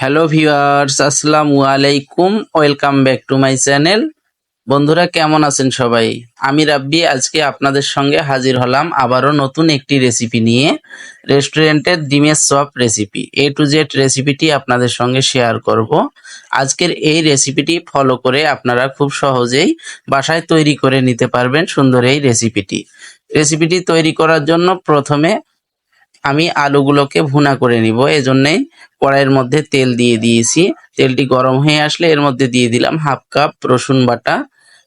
Hello viewers আসসালামু আলাইকুম welcome back to my channel বন্ধুরা, কেমন আছেন সবাই? আমি রাব্বি, আজকে আপনাদের সঙ্গে হাজির হলাম আবারও নতুন একটি রেসিপি নিয়ে রেস্টুরেন্টের ডিমের chop recipe A to Z রেসিপিটি আপনাদের সঙ্গে শেয়ার করব। আজকের এই রেসিপিটি ফলো করে আপনারা খুব সহজেই বাসায় তৈরি করে নিতে পারবেন সুন্দর এই রেসিপিটি রেসিপিটি তৈরি করার জন্য প্রথমে আমি আলুগুলোকে ভুনা করে নিব। এজন্যই কড়াইয়ের মধ্যে তেল দিয়ে দিয়েছি। তেলটি গরম হয়ে আসলে এর মধ্যে দিয়ে দিলাম হাফ কাপ রসুন বাটা।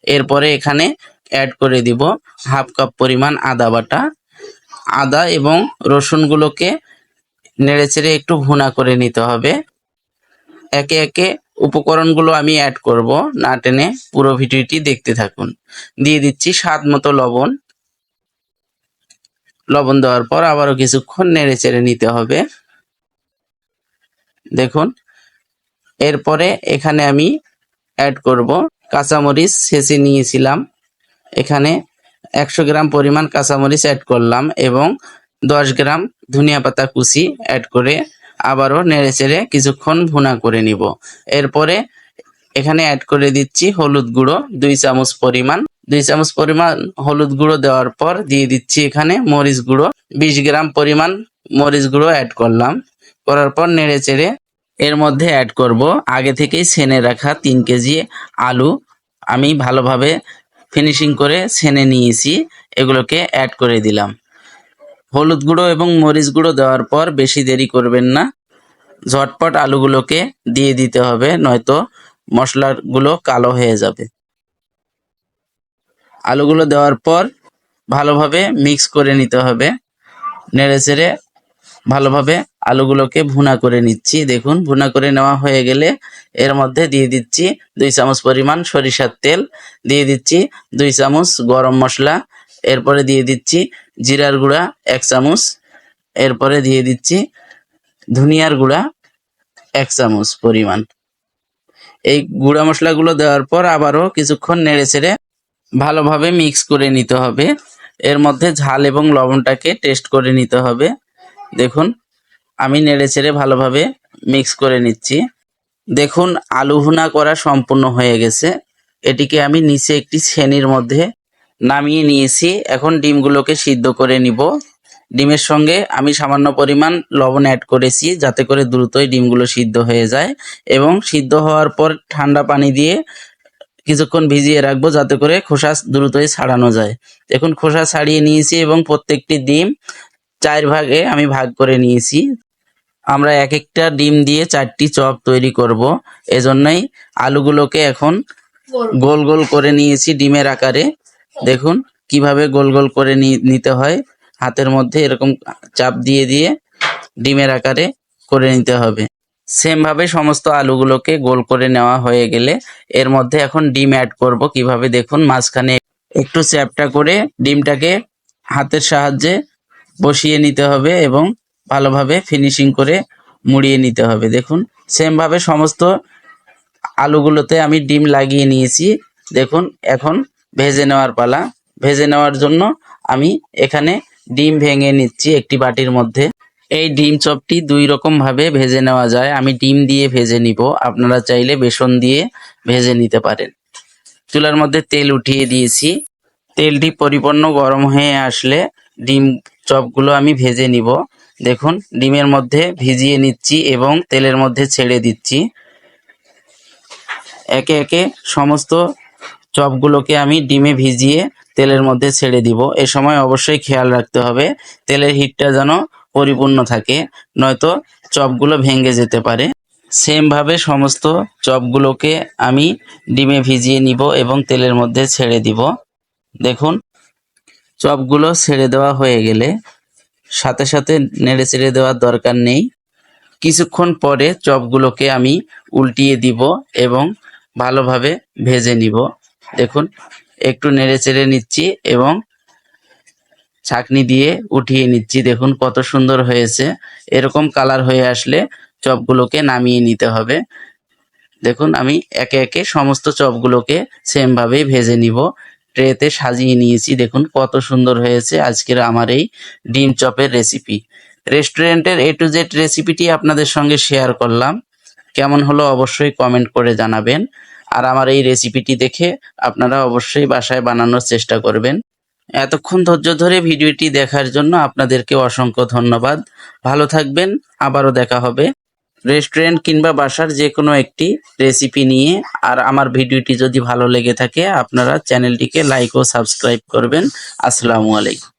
এরপরে এখানে অ্যাড করে দিব হাফ কাপ পরিমাণ আদা বাটা। আদা এবং রসুনগুলোকে নেড়েচেড়ে একটু ভুনা করে নিতে হবে। একে একে উপকরণগুলো আমি অ্যাড করব। না টেনে পুরো ভিডিওটি দেখতে থাকুন। দিয়ে দিচ্ছি স্বাদ মতো লবণ। লবণ দেওয়ার পর আবারও কিছুক্ষণ নেড়ে চেড়ে নিতে হবে। দেখুন, এরপরে এখানে আমি অ্যাড করব কাঁচামরিচ ছেঁচে নিয়েছিলাম। এখানে একশো গ্রাম পরিমাণ কাঁচামরিচ অ্যাড করলাম এবং দশ গ্রাম ধনিয়া পাতা কুচি অ্যাড করে আবারও নেড়ে চেড়ে কিছুক্ষণ ভুনা করে নিব। এরপরে এখানে অ্যাড করে দিচ্ছি হলুদ গুঁড়ো, দুই চামচ পরিমাণ দুই চামচ পরিমাণ হলুদ গুঁড়ো দেওয়ার পর দিয়ে দিচ্ছি এখানে মরিচ গুঁড়ো। বিশ গ্রাম পরিমাণ মরিচ গুঁড়ো অ্যাড করলাম। করার পর নেড়ে চেড়ে এর মধ্যে অ্যাড করব। আগে থেকেই সেনে রাখা তিন কেজি আলু। আমি ভালোভাবে ফিনিশিং করে ছেনে নিয়েছি। এগুলোকে অ্যাড করে দিলাম। হলুদ গুঁড়ো এবং মরিচ গুঁড়ো দেওয়ার পর বেশি দেরি করবেন না। ঝটপট আলুগুলোকে দিয়ে দিতে হবে, নয়তো মশলাগুলো কালো হয়ে যাবে। আলুগুলো দেওয়ার পর ভালোভাবে মিক্স করে নিতে হবে। নেড়ে চেড়ে ভালোভাবে আলুগুলোকে ভুনা করে নিচ্ছি। দেখুন, ভুনা করে নেওয়া হয়ে গেলে এর মধ্যে দিয়ে দিচ্ছি দুই চামচ পরিমাণ সরিষার তেল, দিয়ে দিচ্ছি দুই চামচ গরম মশলা, এরপরে দিয়ে দিচ্ছি জিরার গুঁড়া এক চামচ, এরপরে দিয়ে দিচ্ছি ধনিয়ার গুঁড়া এক চামচ পরিমাণ। এই গুঁড়া মশলাগুলো দেওয়ার পর আবারও কিছুক্ষণ নেড়ে চেড়ে ভালোভাবে মিক্স করে নিতে হবে। এর মধ্যে ঝাল এবং লবণটাকে টেস্ট করে নিতে হবে। দেখুন, আমি নেড়ে চেড়ে ভালোভাবে মিক্স করে নিচ্ছি। দেখুন, আলু ভুনা করা সম্পূর্ণ হয়ে গেছে। এটিকে আমি নিচে একটি শ্রেণির মধ্যে নামিয়ে নিয়েছি। এখন ডিমগুলোকে সিদ্ধ করে নিব। ডিমের সঙ্গে আমি সামান্য পরিমাণ লবণ অ্যাড করেছি যাতে করে দ্রুতই ডিমগুলো সিদ্ধ হয়ে যায় এবং সিদ্ধ হওয়ার পর ঠান্ডা পানি দিয়ে কিছুক্ষণ ভিজিয়ে রাখব যাতে করে খোসা দ্রুতই ছাড়ানো যায়। এখন খোসা ছাড়িয়ে নিয়েছি এবং প্রত্যেকটি ডিম চার ভাগে আমি ভাগ করে নিয়েছি। আমরা এক একটা ডিম দিয়ে চারটি চপ তৈরি করব। এজন্যই আলুগুলোকে এখন গোল গোল করে নিয়েছি ডিমের আকারে। দেখুন, কীভাবে গোল গোল করে নিতে হয়। হাতের মধ্যে এরকম চাপ দিয়ে দিয়ে ডিমের আকারে করে নিতে হবে। সেম ভাবে সমস্ত আলুগুলোকে গোল করে নেওয়া হয়ে গেলে এর মধ্যে এখন ডিম অ্যাড করব। কীভাবে দেখুন, মাঝখানে একটু চ্যাপটা করে ডিমটাকে হাতের সাহায্যে বসিয়ে নিতে হবে এবং ভালোভাবে ফিনিশিং করে মুড়িয়ে নিতে হবে। দেখুন সেম ভাবে সমস্ত আলুগুলোতে আমি ডিম লাগিয়ে নিয়েছি। দেখুন, এখন ভেজে নেওয়ার পালা। ভেজে নেওয়ার জন্য আমি এখানে ডিম ভেঙে নিচ্ছি একটি বাটির মধ্যে। এই ডিম চপটি দুই রকম ভাবে ভেজে নেওয়া যায়। আমি ডিম দিয়ে ভেজে নিব। আপনারা চাইলে বেসন দিয়ে ভেজে নিতে পারেন। চুলার মধ্যে তেল উঠিয়ে দিয়েছি। তেলটি পরিপূর্ণ গরম হয়ে আসলে ডিম চপগুলো আমি ভেজে নিব। দেখুন, ডিমের মধ্যে ভিজিয়ে নিচ্ছি এবং তেলের মধ্যে ছেড়ে দিচ্ছি। একে একে সমস্ত চপগুলোকে আমি ডিমে ভিজিয়ে তেলের মধ্যে ছেড়ে দিব। এ সময় অবশ্যই খেয়াল রাখতে হবে। তেলের হিটটা যেন পরিপূর্ণ থাকে, নয়তো চপগুলো ভেঙে যেতে পারে। সেম ভাবে সমস্ত চপগুলোকে আমি ডিমে ভিজিয়ে নিব এবং তেলের মধ্যে ছেড়ে দিব। দেখুন, চপগুলো ছেড়ে দেওয়া হয়ে গেলে সাথে সাথে নেড়ে চেড়ে দেওয়ার দরকার নেই। কিছুক্ষণ পরে চপগুলোকে আমি উল্টিয়ে দিব এবং ভালোভাবে ভেজে নিব। দেখুন, একটু নেড়ে চেড়ে নিচ্ছি এবং ছাকনি দিয়ে উঠিয়ে নিচ্ছি। দেখুন কত সুন্দর হয়েছে। এরকম কালার হয়ে আসলে চপগুলোকে নামিয়ে নিতে হবে। দেখুন আমি একে একে সমস্ত চপগুলোকে সেম ভাবেই ভেজে নিব। ট্রেতে সাজিয়ে নিয়েছি। দেখুন কত সুন্দর হয়েছে আজকের আমার এই ডিম চপের রেসিপি। রেস্টুরেন্টের এ টু জেড রেসিপিটি আপনাদের সঙ্গে শেয়ার করলাম। কেমন হলো অবশ্যই কমেন্ট করে জানাবেন। আর আমার এই রেসিপিটি দেখে আপনারা অবশ্যই বাসায় বানানোর চেষ্টা করবেন। এতক্ষণ ধৈর্য ধরে ভিডিওটি দেখার জন্য আপনাদেরকে অসংখ্য ধন্যবাদ। ভালো থাকবেন, আবারও দেখা হবে। রেস্টুরেন্ট কিংবা বাসার যে কোনো একটি রেসিপি নিয়ে। আর আমার ভিডিওটি যদি ভালো লেগে থাকে, আপনারা চ্যানেলটিকে লাইক ও সাবস্ক্রাইব করবেন। আসসালামু আলাইকুম।